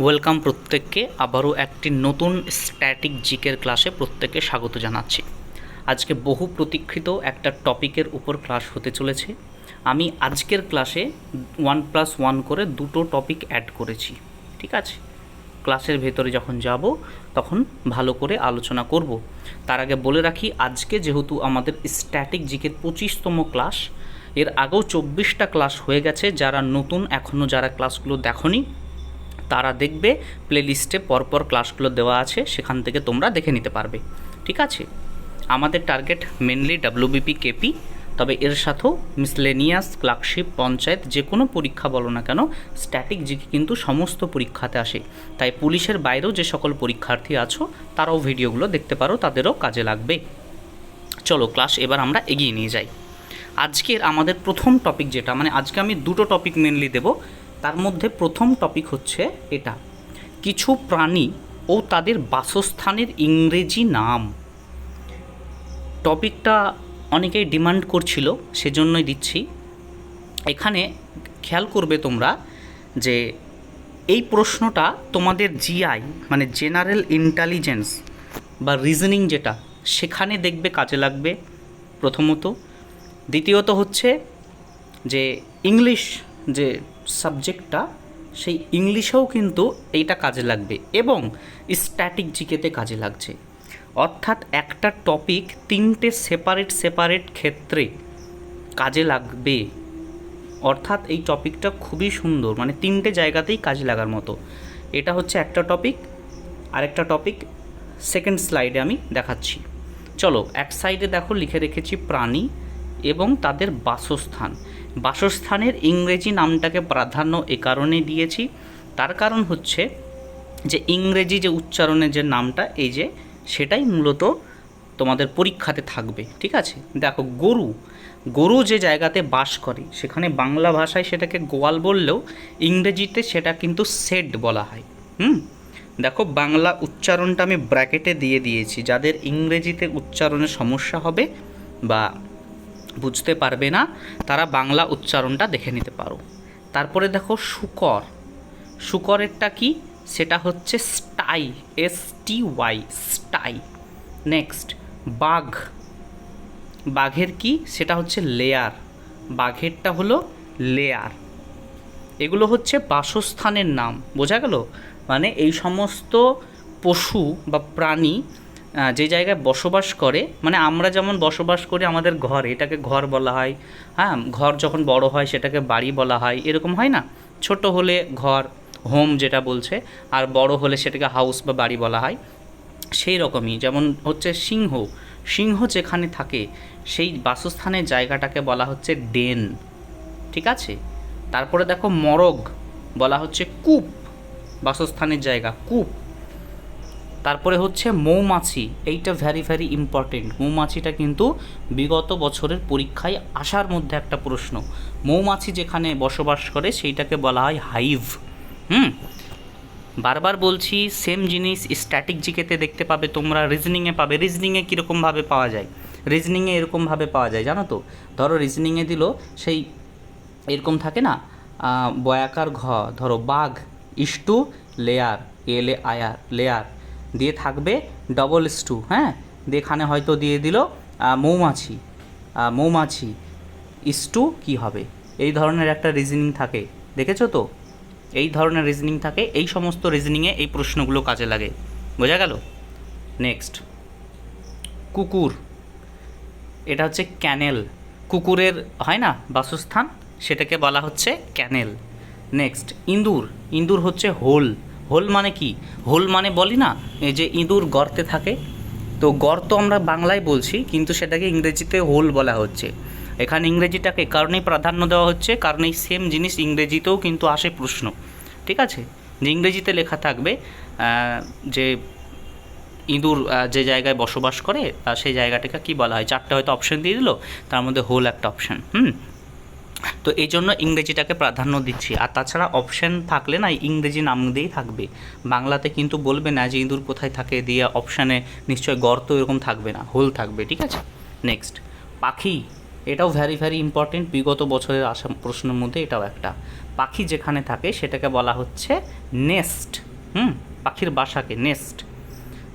Welcome প্রত্যেককে। আবারও একটি নতুন স্ট্যাটিক জিকের ক্লাসে প্রত্যেককে স্বাগত জানাচ্ছি। আজকে বহু প্রতীক্ষিত একটা টপিকের উপর ক্লাস হতে চলেছে। আমি আজকের ক্লাসে ওয়ান প্লাস ওয়ান করে দুটো টপিক অ্যাড করেছি। ঠিক আছে? ক্লাসের ভেতরে যখন যাব, তখন ভালো করে আলোচনা করব। তার আগে বলে রাখি, আজকে যেহেতু আমাদের স্ট্যাটিক জিকের পঁচিশতম ক্লাস, এর আগেও চব্বিশটা ক্লাস হয়ে গেছে। যারা নতুন এখনও যারা ক্লাসগুলো দেখনি তারা দেখবে প্লেলিস্টে পরপর ক্লাসগুলো দেওয়া আছে, সেখান থেকে তোমরা দেখে নিতে পারবে। ঠিক আছে? আমাদের টার্গেট মেনলি ডাব্লিউবিপি কেপি তবে এর সাথেও মিসলেনিয়াস ক্লার্কশিপ পঞ্চায়েত, যে কোনো পরীক্ষা বলো না কেন স্ট্যাটিক জিকে কিন্তু সমস্ত পরীক্ষাতে আসে। তাই পুলিশের বাইরেও যে সকল পরীক্ষার্থী আছো, তারাও ভিডিওগুলো দেখতে পারো, তাদেরও কাজে লাগবে। চলো ক্লাস এবার আমরা এগিয়ে নিয়ে যাই। আজকের আমাদের প্রথম টপিক যেটা মানে আজকে আমি দুটো টপিক মেনলি দেব। তার মধ্যে প্রথম টপিক হচ্ছে এটা। কিছু প্রাণী ও তাদের বাসস্থানের ইংরেজি নাম। টপিকটা অনেকেই ডিমান্ড করছিল, সেজন্যই দিচ্ছি। এখানে খেয়াল করবে তোমরা যে এই প্রশ্নটা তোমাদের জিআই মানে জেনারেল ইন্টেলিজেন্স বা রিজনিং যেটা, সেখানে দেখবে কাজে লাগবে প্রথমত। দ্বিতীয়ত হচ্ছে যে ইংলিশ যে সাবজেক্টটা সেই ইংলিশেও কিন্তু এইটা কাজে লাগবে এবং স্ট্যাটিক জিকেতে কাজে লাগছে। অর্থাৎ একটা টপিক তিনটে সেপারেট সেপারেট ক্ষেত্রে কাজে লাগবে। অর্থাৎ এই টপিকটা খুবই সুন্দর মানে তিনটে জায়গাতেই কাজে লাগার মতো। এটা হচ্ছে একটা টপিক আরেকটা টপিক সেকেন্ড স্লাইডে আমি দেখাচ্ছি। চলো, এক সাইডে দেখো, লিখে রেখেছি প্রাণী এবং তাদের বাসস্থান। বাসস্থানের ইংরেজি নামটাকে প্রাধান্য এ কারণে দিয়েছি। তার কারণ হচ্ছে যে ইংরেজি যে উচ্চারণের যে নামটা, এই যে সেটাই মূলত তোমাদের পরীক্ষাতে থাকবে, ঠিক আছে? দেখো, গরু। গরু যে জায়গাতে বাস করে, সেখানে বাংলা ভাষায় সেটাকে গোয়াল বললেও ইংরেজিতে সেটা কিন্তু সেড বলা হয়, হুম? দেখো, বাংলা উচ্চারণটা আমি ব্র্যাকেটে দিয়ে দিয়েছি। যাদের ইংরেজিতে উচ্চারণে সমস্যা হবে বা বুঝতে পারবে না, তারা বাংলা উচ্চারণটা দেখে নিতে পারো। তারপরে দেখো শুকর। শুকরেরটা কি? সেটা হচ্ছে sty S T Y sty. Next বাঘ। বাঘের কি? সেটা হচ্ছে লেয়ার বাঘেরটা হলো লেয়ার এগুলো হচ্ছে বাসস্থানের নাম। বোঝা গেল? মানে এই সমস্ত পশু বা প্রাণী যে জায়গায় বসবাস করে মানে আমরা যেমন বসবাস করি আমাদের ঘর, এটাকে ঘর বলা হয় হ্যাঁ? ঘর যখন বড় হয় সেটাকে বাড়ি বলা হয়, এরকম হয় না? ছোট হলে ঘর হোম যেটা বলছে, আর বড় হলে সেটাকে হাউস বা বাড়ি বলা হয়। সেই রকমই, যেমন হচ্ছে সিংহ। সিংহ যেখানে থাকে, সেই বাসস্থানের জায়গাটাকে বলা হচ্ছে ডেন ঠিক আছে? তারপরে দেখো মরগ বলা হচ্ছে কূপ, বাসস্থানের জায়গা, কূপ। তারপরে হচ্ছে মৌমাছি, এইটা ভ্যারি ভ্যারি ইম্পর্টেন্ট মৌমাছিটা কিন্তু বিগত বছরের পরীক্ষায় আসার মধ্যে একটা প্রশ্ন। মৌমাছি যেখানে বসবাস করে সেইটাকে বলা হয় হাইভ হুম? বারবার বলছি সেম জিনিস স্ট্যাটিক জিকেতে দেখতে পাবে তোমরা রিজনিংয়ে পাবে। রিজনিংয়ে কীরকমভাবে পাওয়া যায়? রিজনিংয়ে এরকমভাবে পাওয়া যায়, জানো তো? ধরো রিজনিংয়ে দিল, সেই এরকম থাকে না বয়াকার ঘ, ধরো বাঘ ইস্টু লেয়ার এলে আয়ার, লেয়ার। দিয়ে থাকবে ডবল স্টু হ্যাঁ? দিয়ে হয়তো দিয়ে দিল মৌমাছি। মৌমাছি ইস্টু কি হবে? এই ধরনের একটা রিজনিং থাকে, দেখেছ তো? এই ধরনের রিজনিং থাকে, এই সমস্ত রিজনিংয়ে এই প্রশ্নগুলো কাজে লাগে। বোঝা গেল? নেক্সট কুকুর। এটা হচ্ছে ক্যানেল। কুকুরের, হয় না? বাসস্থান, সেটাকে বলা হচ্ছে ক্যানেল। নেক্সট ইঁদুর। ইঁদুর হচ্ছে হোল। হোল মানে কি? হোল মানে বলি না, এই যে ইঁদুর গর্তে থাকে। তো গর্ত আমরা বাংলায় বলছি, কিন্তু সেটাকে ইংরেজিতে হোল বলা হচ্ছে। এখানে ইংরেজিটাকে কারণেই প্রাধান্য দেওয়া হচ্ছে, কারণ এই সেম জিনিস ইংরেজিতেও কিন্তু আসে প্রশ্ন। ঠিক আছে? যে ইংরেজিতে লেখা থাকবে যে ইঁদুর যে জায়গায় বসবাস করে সেই জায়গাটাকে কি বলা হয়? চারটে হয়তো অপশন দিয়ে দিল, তার মধ্যে হোল একটা অপশন হুম? তো এই জন্য ইংরেজিটাকে প্রাধান্য দিচ্ছি। আর তাছাড়া অপশন থাকলে না, ইংরেজি নাম দিয়েই থাকবে। বাংলাতে কিন্তু বলবে না যে ইঁদুর কোথায় থাকে, দিয়ে অপশানে নিশ্চয় গর্ত এরকম থাকবে না, হোল থাকবে, ঠিক আছে? নেক্সট পাখি, এটাও ভ্যারি ভ্যারি ইম্পর্টেন্ট বিগত বছরের আসা প্রশ্নের মধ্যে এটাও একটা। পাখি যেখানে থাকে, সেটাকে বলা হচ্ছে নেস্ট হুম? পাখির বাসাকে নেস্ট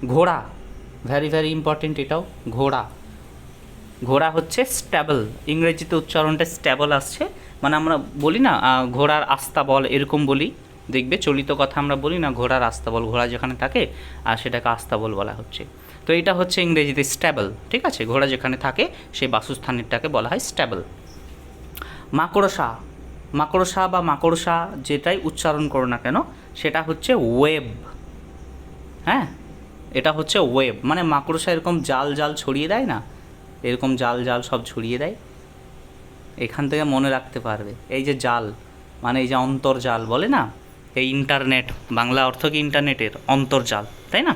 ঘোড়া ভ্যারি ভ্যারি ইম্পর্টেন্ট এটাও, ঘোড়া। ঘোড়া হচ্ছে স্ট্যাবল। ইংরেজিতে উচ্চারণটা স্ট্যাবল আসছে। মানে আমরা বলি না ঘোড়ার আস্তাবল এরকম বলি। দেখবে চলিত কথা আমরা বলি না, ঘোড়ার আস্তাবল ঘোড়া যেখানে থাকে আর সেটাকে আস্তাবল বলা হচ্ছে। তো এটা হচ্ছে ইংরেজিতে স্ট্যাবল, ঠিক আছে? ঘোড়া যেখানে থাকে সেই বাসস্থানেরটাকে বলা হয় স্ট্যাবল। মাকড়সা মাকড়সা বা মাকড়সা যেটাই উচ্চারণ করো না কেন, সেটা হচ্ছে ওয়েব। হ্যাঁ? এটা হচ্ছে ওয়েব। মানে মাকড়সা এরকম জাল জাল ছড়িয়ে দেয় না? এরকম জাল জাল সব ছড়িয়ে দেয়। এখান থেকে মনে রাখতে পারবে। এই যে জাল মানে এই যে অন্তর্জাল বলে না? এই ইন্টারনেট, বাংলা অর্থ কি ইন্টারনেটের? অন্তর্জাল তাই না?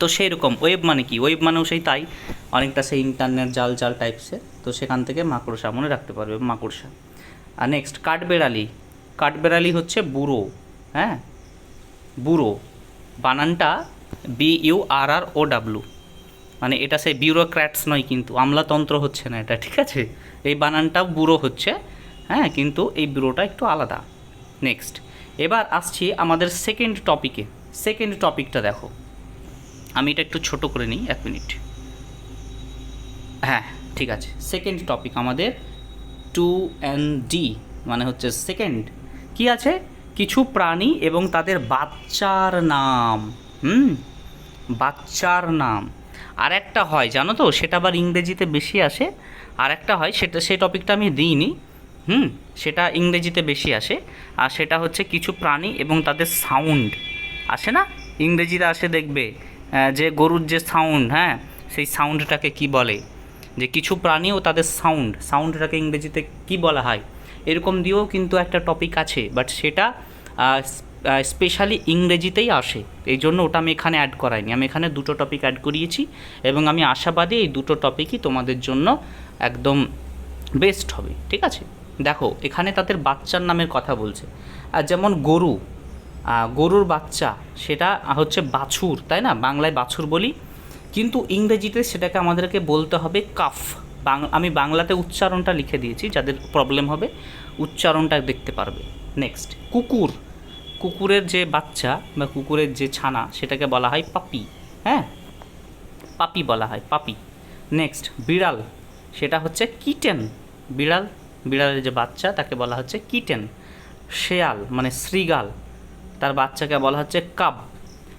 তো সেই রকম ওয়েব মানে কি? ওয়েব মানেও সেই তাই। অনেকটা সেই ইন্টারনেট জাল জাল টাইপসের তো সেখান থেকে মাকড়সা মনে রাখতে পারবে, মাকড়সা। আর নেক্সট কাঠবেড়ালি। কাঠবেড়ালি হচ্ছে বুড়ো হ্যাঁ? বুড়ো। বানানটা B U R R O W মানে এটা সেই বিউরোক্র্যাটস নয় কিন্তু, আমলাতন্ত্র হচ্ছে না এটা, ঠিক আছে? এই বানানটাও ব্যুরো হচ্ছে হ্যাঁ কিন্তু এই ব্যুরোটা একটু আলাদা। নেক্সট এবার আসছি আমাদের সেকেন্ড টপিকে সেকেন্ড টপিকটা দেখো। আমি এটা একটু ছোট করে নিই, এক মিনিট। হ্যাঁ ঠিক আছে। সেকেন্ড টপিক আমাদের টু এন ডি মানে হচ্ছে সেকেন্ড কি আছে? কিছু প্রাণী এবং তাদের বাচ্চার নাম। হুম? বাচ্চার নাম। আর একটা হয়, জানো তো? সেটা আবার ইংরেজিতে বেশি আসে। আর একটা হয়, সেটা সেই টপিকটা আমি দিইনি। হুম? সেটা ইংরেজিতে বেশি আসে। আর সেটা হচ্ছে কিছু প্রাণী এবং তাদের সাউন্ড আসে না? ইংরেজিতে আসে দেখবে যে গরুর যে সাউন্ড হ্যাঁ? সেই সাউন্ডটাকে কি বলে? যে কিছু প্রাণী ও তাদের সাউন্ড সাউন্ডটাকে ইংরেজিতে কি বলা হয়? এরকম দিয়েও কিন্তু একটা টপিক আছে বাট সেটা স্পেশালি ইংরেজিতেই আসে। এই জন্য ওটা আমি এখানে অ্যাড করাইনি। আমি এখানে দুটো টপিক অ্যাড করিয়েছি এবং আমি আশাবাদী এই দুটো টপিকই তোমাদের জন্য একদম বেস্ট হবে। ঠিক আছে? দেখো, এখানে তাদের বাচ্চার নামের কথা বলছে। আর যেমন গরু গরুর বাচ্চা, সেটা হচ্ছে বাছুর, তাই না? বাংলায় বাছুর বলি। কিন্তু ইংরেজিতে সেটাকে আমাদেরকে বলতে হবে কাফ। আমি বাংলাতে উচ্চারণটা লিখে দিয়েছি, যাদের প্রবলেম হবে, উচ্চারণটা দেখতে পারবে। নেক্সট কুকুর। কুকুরের যে বাচ্চা বা কুকুরের যে ছানা, সেটাকে বলা হয় পাপি হ্যাঁ? পাপি বলা হয়, পাপি। নেক্সট বিড়াল। সেটা হচ্ছে কিটেন। বিড়াল, বিড়ালের যে বাচ্চা, তাকে বলা হচ্ছে কিটেন। শেয়াল মানে শ্রীগাল। তার বাচ্চাকে বলা হচ্ছে কাব।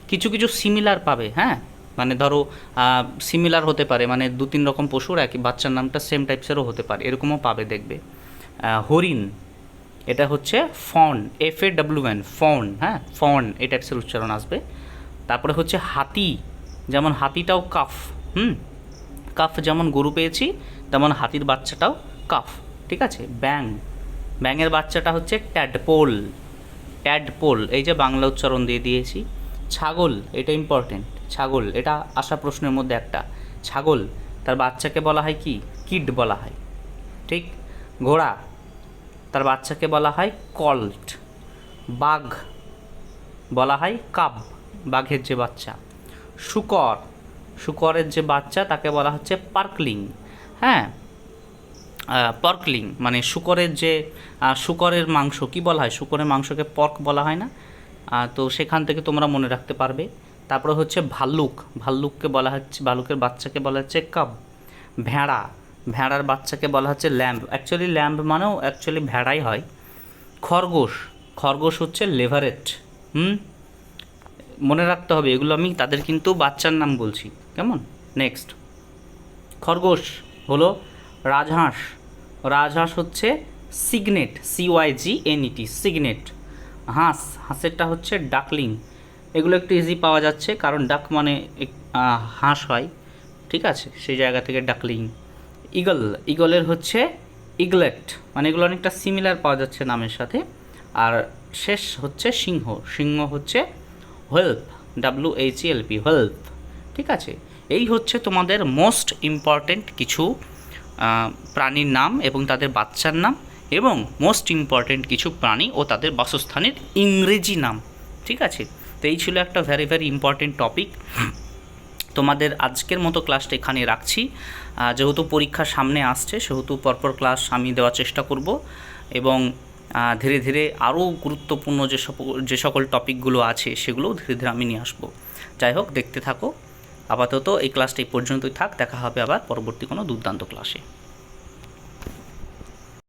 কিছু কিছু সিমিলার পাবে হ্যাঁ? মানে ধরো সিমিলার হতে পারে। মানে দু তিন রকম পশুর, একই বাচ্চার নামটা সেম টাইপসেরও হতে পারে। এরকমও পাবে দেখবে। হরিণ। এটা হচ্ছে fawn F A W N fawn হ্যাঁ? ফন এই টাইপসের উচ্চারণ আসবে। তারপরে হচ্ছে হাতি, যেমন হাতিটাও কাফ, হুম? কাফ যেমন গরু পেয়েছি, তেমন হাতির বাচ্চাটাও কাফ, ঠিক আছে? ব্যাং ব্যাঙের বাচ্চাটা হচ্ছে ট্যাডপোল ট্যাডপোল এই যে বাংলা উচ্চারণ দিয়ে দিয়েছি। ছাগল, এটা ইম্পর্টেন্ট ছাগল, এটা আসা প্রশ্নের মধ্যে একটা। ছাগল, তার বাচ্চাকে বলা হয় কি? কিড বলা হয়, ঠিক? ঘোড়া তার বাচ্চাকে বলা হয় কল্ট। বাঘ বলা হয় কাব বাঘের যে বাচ্চা। শুকর, শুকরের যে বাচ্চা তাকে বলা হচ্ছে পার্কলিং। হ্যাঁ পর্কলিং মানে শুকরের যে শুকরের মাংস, কি বলা হয়? শুকরের মাংসকে পর্ক বলা হয় না? তো সেখান থেকে তোমরা মনে রাখতে পারবে। তারপরে হচ্ছে ভাল্লুক, ভাল্লুককে বলা হচ্ছে, ভাল্লুকের বাচ্চাকে বলা হচ্ছে কাব ভেড়া ভেড়ার বাচ্চাকে বলা হচ্ছে ল্যাম্প অ্যাকচুয়ালি ল্যাম্প মানেও অ্যাকচুয়ালি ভেড়াই হয়। খরগোশ। খরগোশ হচ্ছে লেভারেট। হুম? মনে রাখতে হবে, এগুলো আমি তাদের কিন্তু বাচ্চার নাম বলছি। কেমন? নেক্সট খরগোশ হলো রাজহাঁস। রাজহাঁস হচ্ছে cygnet C Y G N E T cygnet. হাঁস, হাঁসেরটা হচ্ছে ডাকলিং। এগুলো একটু ইজি পাওয়া যাচ্ছে, কারণ ডাক মানে হাঁস হয়। ঠিক আছে? সেই জায়গা থেকে ডাকলিং। ইগল ইগলের হচ্ছে ইগলেট মানে এগুলো অনেকটা সিমিলার পাওয়া যাচ্ছে নামের সাথে। আর শেষ হচ্ছে সিংহ সিংহ হচ্ছে whelp W H L P ঠিক আছে? এই হচ্ছে তোমাদের মোস্ট ইম্পর্টেন্ট কিছু প্রাণীর নাম এবং তাদের বাচ্চার নাম এবং মোস্ট ইম্পর্ট্যান্ট কিছু প্রাণী ও তাদের বাসস্থানের ইংরেজি নাম, ঠিক আছে? তো এই ছিল একটা ভেরি ভেরি ইম্পর্ট্যান্ট টপিক তোমাদের আজকের মতো ক্লাসটা এখানে রাখছি। যেহেতু পরীক্ষা সামনে আসছে, সেহেতু পরপর ক্লাস আমি দেওয়ার চেষ্টা করব এবং ধীরে ধীরে আরও গুরুত্বপূর্ণ যে সকল যে সকল টপিকগুলো আছে, সেগুলোও ধীরে ধীরে আমি নিয়ে আসব। যাই হোক, দেখতে থাকো। আপাতত এই ক্লাসটা এই পর্যন্তই থাক। দেখা হবে আবার পরবর্তী কোনো দুর্দান্ত ক্লাসে